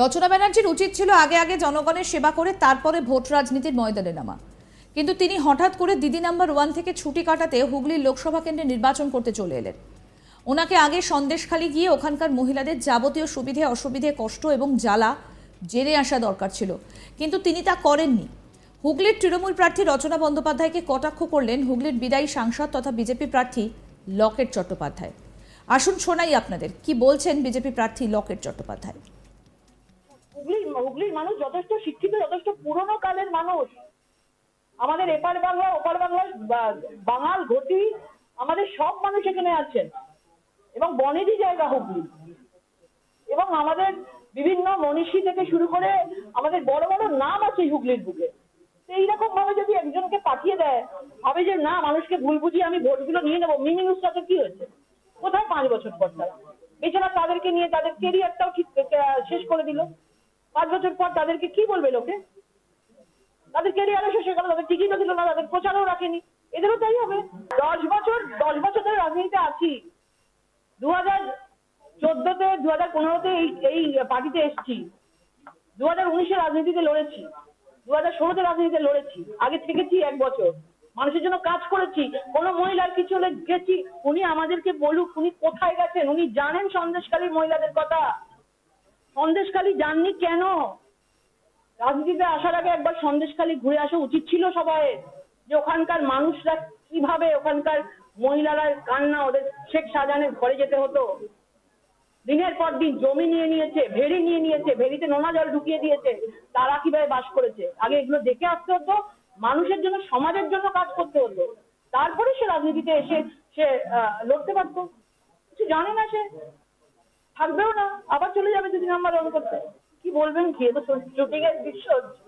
রচনা ব্যানার্জির উচিত ছিল আগে আগে জনগণের সেবা করে তারপরে ভোট রাজনীতির ময়দানে নামা। কিন্তু তিনি হঠাৎ করে দিদি নাম্বার ওয়ান থেকে ছুটি কাটাতে হুগলির লোকসভা কেন্দ্রে নির্বাচন করতে চলে এলেন। ওনাকে আগে সন্দেশখালি গিয়ে ওখানকার মহিলাদের যাবতীয় সুবিধে, অসুবিধে, কষ্ট এবং জ্বালা জেনে আসা দরকার ছিল। কিন্তু তিনি তা করেননি। হুগলির তৃণমূল প্রার্থী রচনা বন্দ্যোপাধ্যায়কে কটাক্ষ করলেন হুগলির বিদায়ী সাংসদ তথা বিজেপি প্রার্থী লকেট চট্টোপাধ্যায়। আসুন শোনাই আপনাদের, কি বলছেন বিজেপি প্রার্থী লকেট চট্টোপাধ্যায়? হুগলির মানুষ যথেষ্ট শিক্ষিত, যথেষ্ট পুরনো কালের মানুষ। আমাদের এপার বাংলা, ওপার বাংলার, বা- বাঙাল ঘটি আমাদের সব মানুষ এখানে আছেন। এবং বনেরই জায়গা হুগলি। এবং আমাদের বিভিন্ন মনীষী থেকে শুরু করে আমাদের বড় বড় নাম আছে হুগলির বুকে। তো এইরকম ভাবে যদি একজনকে পাঠিয়ে দেয়, ভাবে যে, না, মানুষকে ভুল বুঝিয়ে আমি ভোটগুলো নিয়ে নেব মিনি নিউজটাতে কি হয়েছে? কোথায় পাঁচ বছর পর তারা? এছাড়া তাদেরকে নিয়ে তাদের কেরিয়ারটাও ঠিক শেষ করে দিল। পাঁচ বছর পর তাদেরকে কি বলবে লোকে? তাদের কেরিয়ারও শেষ হয়ে গেল, তাদের টিকিটও দিল না, তাদের প্রচারও রাখেনি। এদেরও তাই হবে। দশ বছর দশ বছর ধরে রাজনীতিতে আছি। দু হাজার চোদ্দতে দু হাজার পনেরোতে এই এই পার্টিতে এসেছি। দু হাজার উনিশে রাজনীতিতে লড়েছি। দু হাজার ষোলোতে রাজনীতিতে লড়েছি। আগে থেকেছি এক বছর। মানুষের জন্য কাজ করেছি। কোনো মহিলার কিছু হলে গেছি। উনি আমাদেরকে বলুক উনি কোথায় গেছেন, উনি জানেন সন্দেশকারী মহিলাদের কথা। সন্দেশখালী যাননি কেন? রাজনীতিতে আসার আগে একবার সন্দেশখালী ঘুরে আসা উচিত ছিল সবাই, যে ওখানকার মানুষরা কীভাবে ওখানকার মহিলারা কান্না, ওদের শেখ শাহজাহানের ঘরে যেতে হতো। দিনের পর দিন জমি নিয়ে নিয়েছে, ভেড়ি নিয়ে নিয়েছে, ভেড়িতে নোনা জল ঢুকিয়ে দিয়েছে, তারা কীভাবে বাস করেছে? আগে এগুলো দেখে আসতে হতো, মানুষের জন্য, সমাজের জন্য কাজ করতে হতো। তারপরে সে রাজনীতিতে এসে সে লড়তে পারতো। কিছু জানে না সে। থাকবেও না, আবার চলে যাবে দুদিন নাম্বার ওয়ান করতে। কি বলবেন কি তো শুটিং এর হচ্ছে।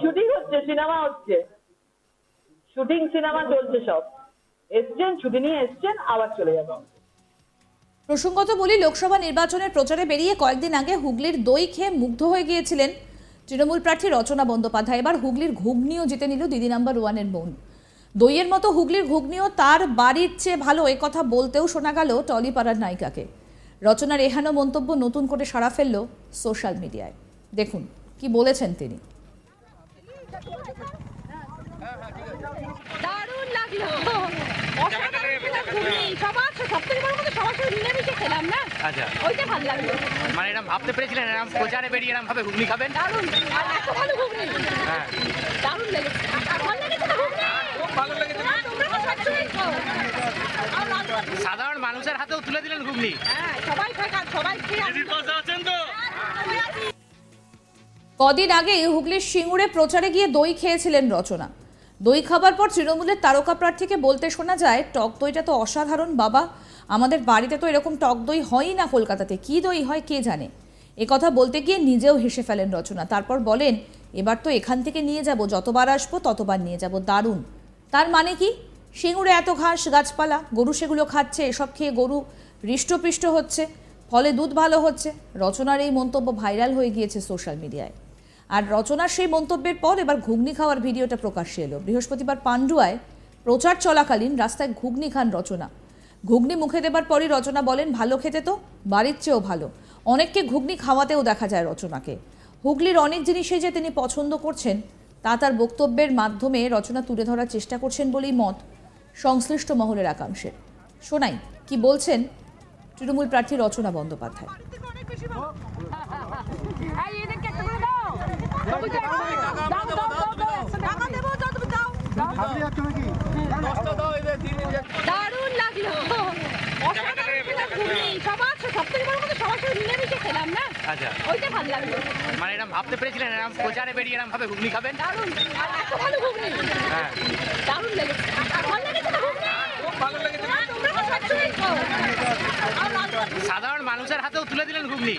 শুটিং হচ্ছে সিনেমা হচ্ছে। শুটিং সিনেমা চলছে সব। এসছেন, ছুটি নিয়ে এসছেন, আবার চলে যাবেন প্রসঙ্গত বলি, লোকসভা নির্বাচনের প্রচারে বেরিয়ে কয়েকদিন আগে হুগলির দই খেয়ে মুগ্ধ হয়ে গিয়েছিলেন তৃণমূল প্রার্থী রচনা বন্দ্যোপাধ্যায়। এবার হুগলির ঘুগনিও জিতে নিল দিদি নাম্বার ওয়ানের বোন। দইয়ের মতো হুগলির ঘুগনিও তার বাড়ির চেয়ে ভালো কথা বলতেও শোনা গেল টলিপাড়ার নায়িকাকে। রচনার এহেন মন্তব্য নতুন করে সাড়া ফেলল সোশ্যাল মিডিয়ায়। দেখুন কি বলেছেন তিনি। দারুণ লাগল। অসাধারণ ছিল ঘুগনি সবার সব থেকে বড় কথা সবার সাথে মিলেমিশে খেলাম না? আচ্ছা। ওইটা ভালো লাগল। মানে এরকম ভাবতে পেরেছিলেন এরকম প্রচারে বেরিয়ে এরকম ভাবে ঘুগনি খাবেন? দারুণ। আর এত ভালো ঘুগনি হ্যাঁ। দারুণ লেগেছে। ভালো লেগেছে ঘুগনি ভালো লেগেছে না তোমরা তো সবসময় খাও আর লাল বাতি। সাধারণ মানুষের হাতেও তুলে দিলেন ঘুগনি। হ্যাঁ সবাই সবাই খেয়ে আসি। কদিন আগে হুগলির সিঙ্গুরে প্রচারে গিয়ে দই খেয়েছিলেন রচনা। দই খাবার পর তৃণমূলের তারকা প্রার্থীকে বলতে শোনা যায় টক দইটা তো অসাধারণ বাবা। আমাদের বাড়িতে তো এরকম টক দই হয়ই না কলকাতাতে। কি দই হয় কে জানে? এ কথা বলতে গিয়ে নিজেও হেসে ফেলেন রচনা। তারপর বলেন এবার তো এখান থেকে নিয়ে যাব। যতবার আসব ততবার নিয়ে যাব। দারুণ। তার মানে কি? সিঙ্গুরে এত ঘাস, গাছপালা, গরু সেগুলো খাচ্ছে, এসব খেয়ে গরু হৃষ্টপৃষ্ট হচ্ছে, ফলে দুধ ভালো হচ্ছে। রচনার এই মন্তব্য ভাইরাল হয়ে গিয়েছে সোশ্যাল মিডিয়ায়। আর রচনার সেই মন্তব্যের পর এবার ঘুগনি খাওয়ার ভিডিওটা প্রকাশ্যে এলো। বৃহস্পতিবার পান্ডুয়ায় প্রচার চলাকালীন রাস্তায় ঘুগনি খান রচনা। ঘুগনি মুখে দেবার পরই রচনা বলেন, ভালো খেতে তো বাড়ির চেয়েও ভালো। অনেককে ঘুগনি খাওয়াতেও দেখা যায় রচনাকে। হুগলির অনেক জিনিসই যে তিনি পছন্দ করছেন, তা তার বক্তব্যের মাধ্যমে রচনা তুলে ধরার চেষ্টা করছেন বলেই মত। সংশ্লিষ্ট মহলের একাংশের। শোনাই কি বলছেন তৃণমূল প্রার্থী রচনা বন্দ্যোপাধ্যায়? এই এদেরকে একটা করে দাও। দাও, দাও, দাও, দাও, দাও। টাকা দেবো, দাও, তুমি দাও। দারুণ লাগল। অসাধারণ ছিল ঘুগনি সবার সাথে বড় কথা সবার সাথে মিলেমিশে খেলাম না? আচ্ছা। ওইটা ভালো লাগল। মানে এরকম ভাবতে পেরেছিলেন এরকম প্রচারে বেরিয়ে এরকম ভাবে ঘুগনি খাবেন? দারুণ। এত ভালো ঘুগনি। হ্যাঁ। দারুণ লেগেছে ভালো লেগেছে না ঘুগনি খুব ভালো লেগেছে না তোমরা তো সবসময় খাও আর লাল বাতি। সাধারণ মানুষের হাতেও তুলে দিলেন ঘুগনি।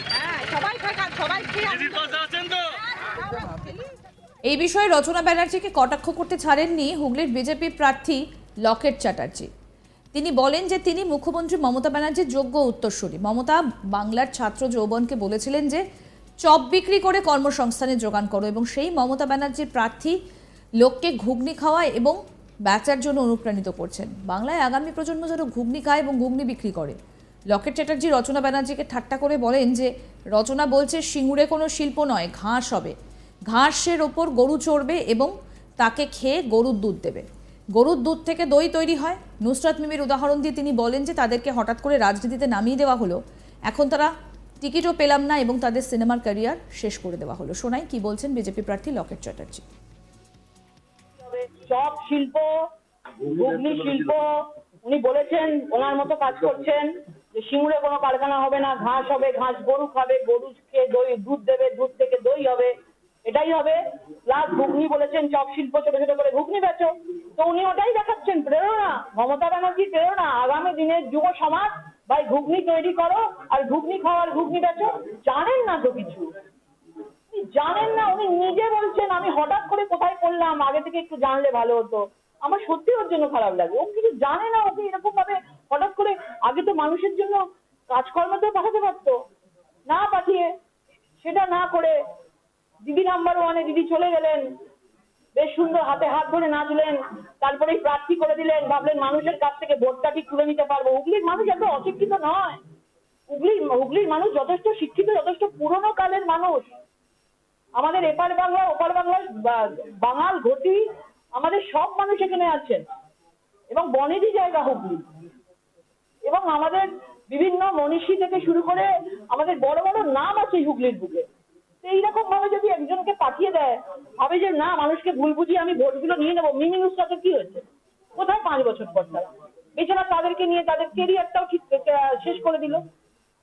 এই বিষয়ে রচনা ব্যানার্জিকে কটাক্ষ করতে ছাড়েননি হুগলির বিজেপি প্রার্থী লকেট চ্যাটার্জি তিনি বলেন যে তিনি মুখ্যমন্ত্রী মমতা ব্যানার্জির যোগ্য উত্তরসূরি মমতা বাংলার ছাত্র যৌবনকে বলেছিলেন যে চপ বিক্রি করে কর্মসংস্থানের যোগান করো এবং সেই মমতা ব্যানার্জির প্রার্থী লোককে ঘুগনি খাওয়ায় এবং বেচার জন্য অনুপ্রাণিত করছেন। বাংলায় আগামী প্রজন্ম যেন ঘুগনি খায় এবং ঘুগনি বিক্রি করে। লকেট চ্যাটার্জি রচনা ব্যানার্জিকে ঠাট্টা করে বলেন যে, রচনা বলছে, সিঙ্গুরে কোনো শিল্প নয়, ঘাস হবে। ঘাসের ওপর গরু চড়বে এবং তাকে খেয়ে গরুর দুধ দেবে। গরুর দুধ থেকে দই তৈরি হয়। নুসরাত মিমির উদাহরণ দিয়ে তিনি বলেন যে, তাদেরকে হঠাৎ করে রাজনীতিতে নামিয়ে দেওয়া হলো। এখন তারা টিকিটও পেলাম না এবং তাদের সিনেমার ক্যারিয়ার শেষ করে দেওয়া হলো। শোনাই কি বলছেন বিজেপি প্রার্থী লকেট চ্যাটার্জি? শিল্প ঘুগনি শিল্প উনি বলেছেন ওনার মতো কাজ করছেন যে সিঙ্গুরে কোনো কারখানা হবে না ঘাস হবে ঘাস গরু খাবে গরু খেয়ে দই দুধ দেবে দুধ থেকে দই হবে এটাই হবে। প্লাস ঘুগনি বলেছেন চপ শিল্প ছোট ছোট করে ঘুগনি বেচো। তো উনি ওটাই দেখাচ্ছেন প্রেরণা মমতা ব্যানার্জির প্রেরণা। আগামী দিনের যুব সমাজ ভাই ঘুগনি তৈরি করো আর ঘুগনি খাওয়ার ঘুগনি বেচো। জানেন না তো কিছু উনি জানেন না উনি নিজে বলছেন, আমি হঠাৎ করে কোথায় পড়লাম? আগে থেকে একটু জানলে ভালো হতো। আমার সত্যি ওর জন্য খারাপ লাগে। ও কিছু জানে না, ওকে এরকম ভাবে হঠাৎ করে আগে তো মানুষের জন্য কাজকর্মতেও পাঠাতে পারতো। না পাঠিয়ে, সেটা না করে দিদি নাম্বার ওয়ানে দিদি চলে গেলেন। বেশ সুন্দর হাতে হাত ধরে নাচলেন। তারপরেই প্রার্থী করে দিলেন। ভাবলেন মানুষের কাছ থেকে ভোটটা ঠিক তুলে নিতে পারব? হুগলির মানুষ এত অশিক্ষিত নয়। হুগলির হুগলির মানুষ যথেষ্ট শিক্ষিত, যথেষ্ট পুরনো কালের মানুষ। আমাদের এপার বাংলা ওপার বাংলার বাঙাল ঘটি আমাদের সব মানুষ এখানে আছেন। এবং বনেরই জায়গা হুগলি। এবং আমাদের বিভিন্ন মনীষী থেকে শুরু করে আমাদের বড় বড় নাম আছে হুগলির বুকে। তো এইরকম ভাবে যদি একজনকে পাঠিয়ে দেয়, ভাবে যে, না, মানুষকে ভুল বুঝিয়ে আমি ভোটগুলো নিয়ে নেব, মিনি নুসরাতে কি হয়েছে কোথায় পাঁচ বছর পর তারা? এছাড়া তাদেরকে নিয়ে তাদের কেরিয়ারটাও ঠিক শেষ করে দিল।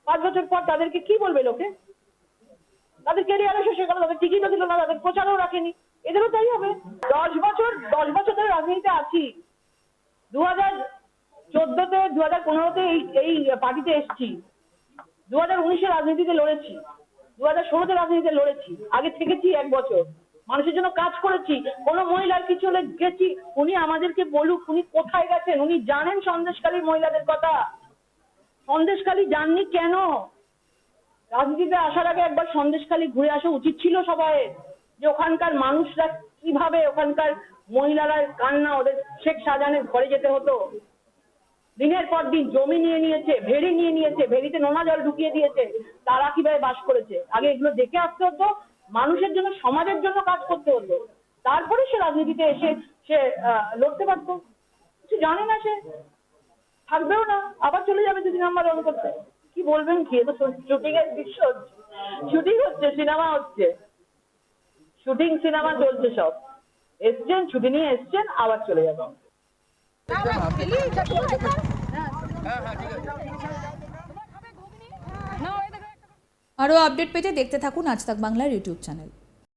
পাঁচ বছর পর তাদেরকে কি বলবে লোকে? তাদের কেরিয়ারও শেষ হয়ে গেল, তাদের টিকিটও দিল না তাদের প্রচারও রাখেনি। এদেরও তাই হবে। দশ বছর দশ বছর ধরে রাজনীতিতে আছি। দু হাজার চোদ্দতে দু হাজার পনেরোতে এই এই পার্টিতে এসেছি। দু হাজার উনিশে রাজনীতিতে লড়েছি। দু হাজার ষোলোতে রাজনীতিতে লড়েছি। আগে থেকেছি এক বছর। মানুষের জন্য কাজ করেছি। কোনো মহিলার কিছু হলে গেছি। উনি আমাদেরকে বলুক, উনি কোথায় গেছেন? উনি জানেন সন্দেশকারী মহিলাদের কথা। সন্দেশকালী যাননি কেন? রাজনীতিতে আসার আগে একবার সন্দেশখালি ঘুরে আসা উচিত ছিল সবাই, যে ওখানকার মানুষরা কীভাবে ওখানকার মহিলারা কান্না, ওদের শেখ শাহজাহানের ঘরে যেতে হতো। দিনের পর দিন জমি নিয়ে নিয়েছে, ভেড়ি নিয়ে নিয়েছে, ভেড়িতে নোনা জল ঢুকিয়ে দিয়েছে, তারা কীভাবে বাস করেছে? আগে এগুলো দেখে আসতে হতো, মানুষের জন্য, সমাজের জন্য কাজ করতে হতো। তারপরে সে রাজনীতিতে এসে সে লড়তে পারতো। কিছু জানে না সে, থাকবেও না, আবার চলে যাবে যদি নাম্বার ওয়ান করতে কি বলবেন কি? তো শুটিং এর দৃশ্য শুটিং হচ্ছে সিনেমা হচ্ছে। শুটিং সিনেমা চলছে সব। এসছেন, ছুটি নিয়ে এসছেন, আবার চলে যাবেন আরও আপডেট পেতে দেখতে থাকুন আজ তাক বাংলার ইউটিউব চ্যানেল।